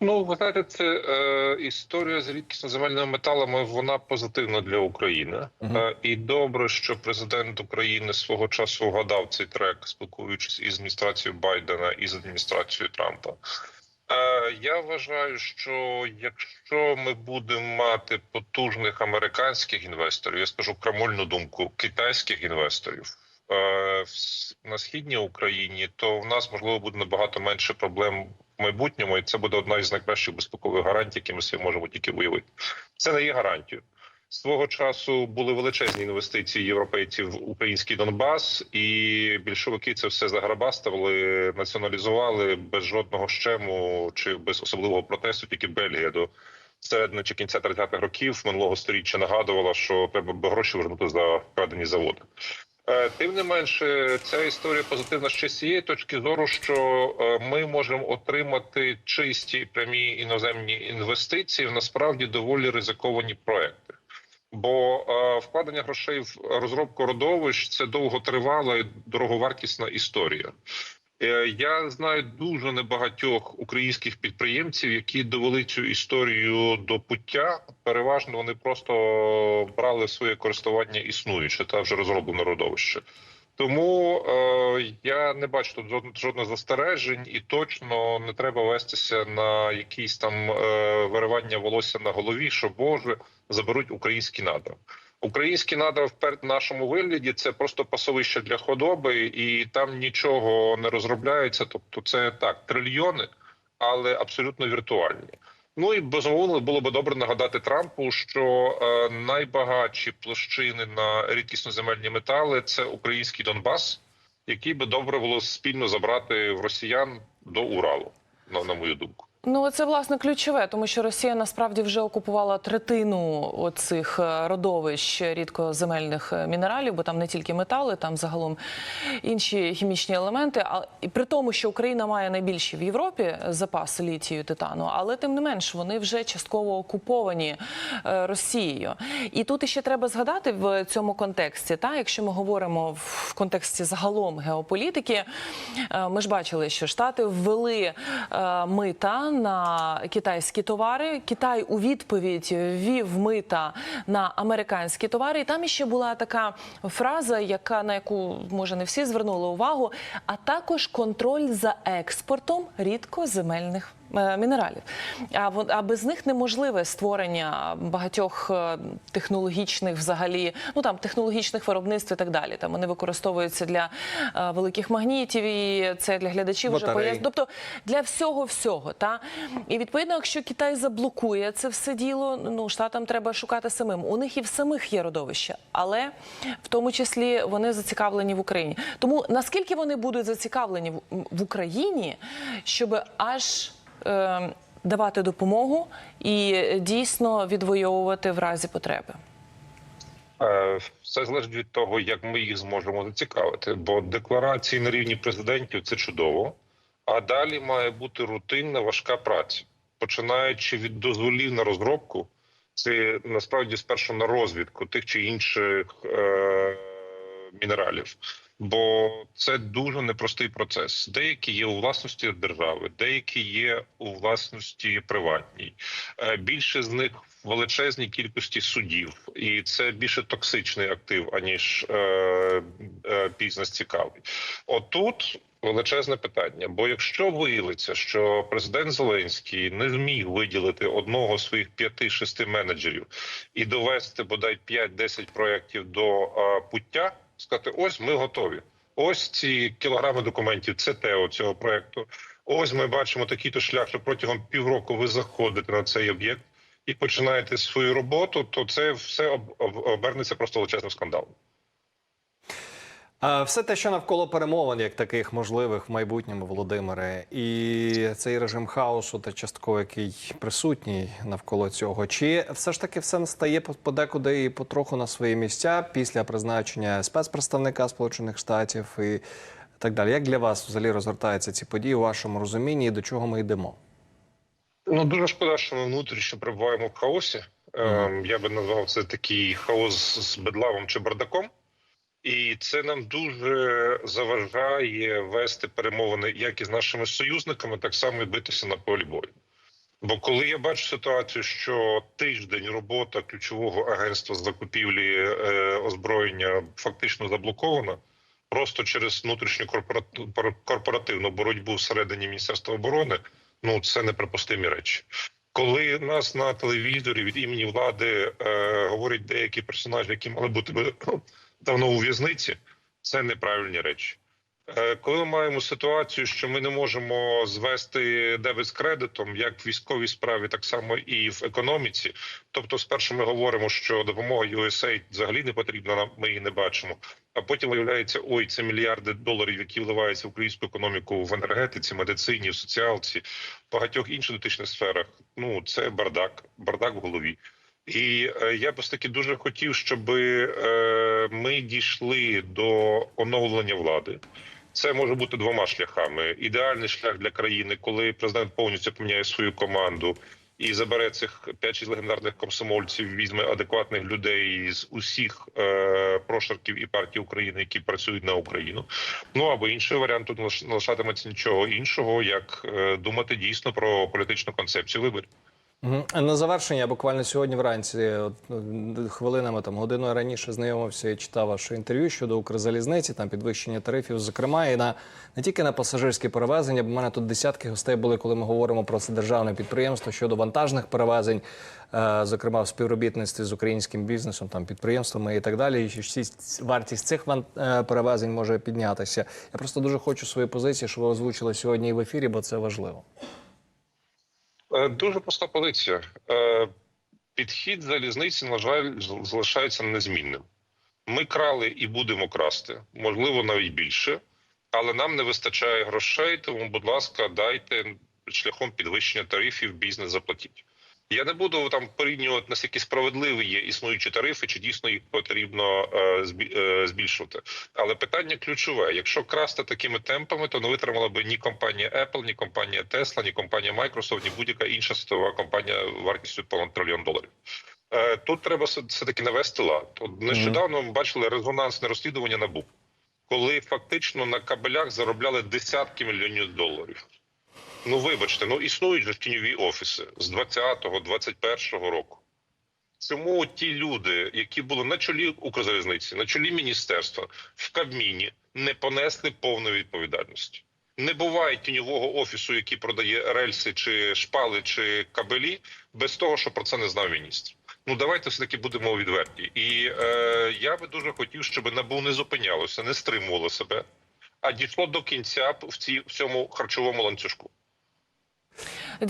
Ну, ви знаєте, це е, історія з рідкісно земельними металами. Вона позитивна для України. Мгм. Е, і добре, що президент України свого часу вгадав цей трек, спілкуючись із адміністрацією Байдена і з адміністрацією Трампа. Е, я вважаю, що якщо ми будемо мати потужних американських інвесторів, я скажу крамольну думку китайських інвесторів. е, На східній Україні, то в нас можливо буде набагато менше проблем майбутньому, і це буде одна із найкращих безпекових гарантій, які ми собі можемо тільки уявити. Це не є гарантією. Свого часу були величезні інвестиції європейців в український Донбас, і більшовики це все заграбастували, націоналізували без жодного щему чи без особливого протесту. Тільки Бельгія до середини чи кінця 30-х років минулого століття нагадувала, що треба гроші вернути за вкрадені заводи. Е, Тим не менше, ця історія позитивна ще з цієї точки зору, що е, ми можемо отримати чисті прямі іноземні інвестиції в насправді доволі ризиковані проекти. Бо е, вкладення грошей в розробку родовищ це довготривала і дороговартісна історія. Е, Я знаю дуже небагатьох українських підприємців, які довели цю історію до пуття. Переважно вони просто брали своє користування існуюче та вже розроблене родовище. Тому е, я не бачу тут жодних застережень, і точно не треба вестися на якісь там е, виривання волосся на голові, що Боже заберуть українські надра. Українські надра в нашому вигляді це просто пасовище для худоби, і там нічого не розробляється. Тобто, це так трильйони, але абсолютно віртуальні. Ну і безумовно було би добре нагадати Трампу, що е, найбагатші площини на рідкісноземельні метали це український Донбас, який би добре було спільно забрати в росіян до Уралу, на, на мою думку. Ну, це власне ключове, тому що Росія насправді вже окупувала третину оцих е, родовищ рідкоземельних е, мінералів, бо там не тільки метали, там загалом інші хімічні елементи. А і при тому, що Україна має найбільші в Європі запаси літію титану, але тим не менш вони вже частково окуповані е, Росією. І тут іще треба згадати в цьому контексті, та якщо ми говоримо в контексті загалом геополітики, ми ж бачили, що Штати ввели е, на китайські товари. Китай у відповідь ввів мита на американські товари. І там іще була така фраза, яка на яку може не всі звернули увагу, а також контроль за експортом рідкоземельних мінералів. А а без них неможливе створення багатьох е, технологічних, взагалі, ну там технологічних виробництв і так далі. Там вони використовуються для е, великих магнітів, і це для глядачів вже Батарей. поясню. Тобто для всього всього. Та і відповідно, якщо Китай заблокує це все діло, ну штатам треба шукати самим. У них і в самих є родовища, але в тому числі вони зацікавлені в Україні. Тому наскільки вони будуть зацікавлені в, Україні, щоб аж е, давати допомогу і дійсно відвоювати в разі потреби. Е, Все залежить від того, як ми їх зможемо зацікавити. Бо декларації на рівні президентів це чудово. А далі має бути рутинна важка праця, починаючи від дозволів на розробку, це насправді спершу на розвідку тих чи інших е- мінералів. Бо це дуже непростий процес. Деякі є у власності держави, деякі є у власності приватній. Е, Більше з них величезній кількості судів, і це більше токсичний актив, аніж е, е, бізнес цікавий. Отут величезне питання. Бо якщо виявиться, що президент Зеленський не зміг виділити одного з своїх п'яти-шести менеджерів і довести бодай 5-10 проєктів до е, пуття, сказати: ось ми готові. Ось ці кілограми документів, це те цього проекту. Ось ми бачимо такий-то шлях, що протягом півроку ви заходите на цей об'єкт і починаєте свою роботу, то це все об- об- обернеться просто величезним скандалом. Все те, що навколо перемовин, як таких можливих в майбутньому, Володимире, і цей режим хаосу та частково який присутній навколо цього, чи все ж таки все стає по- подекуди і потроху на свої місця після призначення спецпредставника Сполучених Штатів і так далі? Як для вас взагалі розгортаються ці події у вашому розумінні і до чого ми йдемо? Ну дуже шкода, що ми внутрішньо перебуваємо в хаосі. Ем, я би назвав це такий хаос з бедлавом чи бардаком. І це нам дуже заважає вести перемовини як із нашими союзниками, так само і битися на полі бою. Бо коли я бачу ситуацію, що тиждень робота ключового агентства з закупівлі е, озброєння фактично заблокована, просто через внутрішню корпоративну боротьбу всередині Міністерства оборони, ну це неприпустимі речі. Коли нас на телевізорі від імені влади е, говорять деякі персонажі, які мали бути давно у в'язниці, це неправильні речі. Е, Коли ми маємо ситуацію, що ми не можемо звести дебет з кредитом, як в військовій справі, так само і в економіці. Тобто, спершу ми говоримо, що допомога USAID взагалі не потрібна, ми її не бачимо. А потім виявляється, ой, це мільярди доларів, які вливаються в українську економіку в енергетиці, медицині, в соціалці, в багатьох інших дотичних сферах. Ну це бардак, бардак в голові. І е, я б таки дуже хотів, щоб е, ми дійшли до оновлення влади. Це може бути двома шляхами. Ідеальний шлях для країни, коли президент повністю поміняє свою команду і забере цих 5-6 легендарних комсомольців, візьме адекватних людей з усіх е, прошарків і партій України, які працюють на Україну. Ну або інший варіант тут не лишатиметься нічого іншого, як е, думати дійсно про політичну концепцію виборів. На завершення, буквально сьогодні вранці, ну, хвилинами там годиною раніше знайомився і читав ваше інтерв'ю щодо Укрзалізниці, там підвищення тарифів, зокрема, і на не тільки на пасажирські перевезення, бо в мене тут десятки гостей були, коли ми говоримо про це державне підприємство щодо вантажних перевезень, е, зокрема в співробітництві з українським бізнесом, там підприємствами і так далі. І що ці- вартість цих ван- е, перевезень може піднятися. Я просто дуже хочу свої позиції, щоб ви озвучили сьогодні в ефірі, бо це важливо. Е, Дуже проста позиція. Е, Підхід залізниці, на жаль, залишається незмінним. Ми крали і будемо красти, можливо, навіть більше, але нам не вистачає грошей. Тому, будь ласка, дайте шляхом підвищення тарифів бізнес заплатіть. Я не буду там порівнювати наскільки справедливі є існуючі тарифи, чи дійсно їх потрібно е, е, збільшувати. Але питання ключове: якщо красти такими темпами, то не витримала би ні компанія Apple, ні компанія Tesla, ні компанія Microsoft, ні будь-яка інша світова компанія вартістю понад трильйон доларів. Е, Тут треба все таки навести лад. От нещодавно ми бачили резонансне розслідування НАБУ, коли фактично на кабелях заробляли десятки мільйонів доларів. Ну, вибачте, ну існують же тіньові офіси з 20-го, 21-го року. Чому ті люди, які були на чолі Укрзалізниці, на чолі міністерства в Кабміні, не понесли повної відповідальності? Не буває тіньового офісу, який продає рельси, чи шпали, чи кабелі, без того, що про це не знав міністр. Ну давайте все таки будемо відверті. І е, я би дуже хотів, щоб НАБУ не зупинялося, не стримувало себе, а дійшло до кінця в цій в цьому харчовому ланцюжку. Дякую.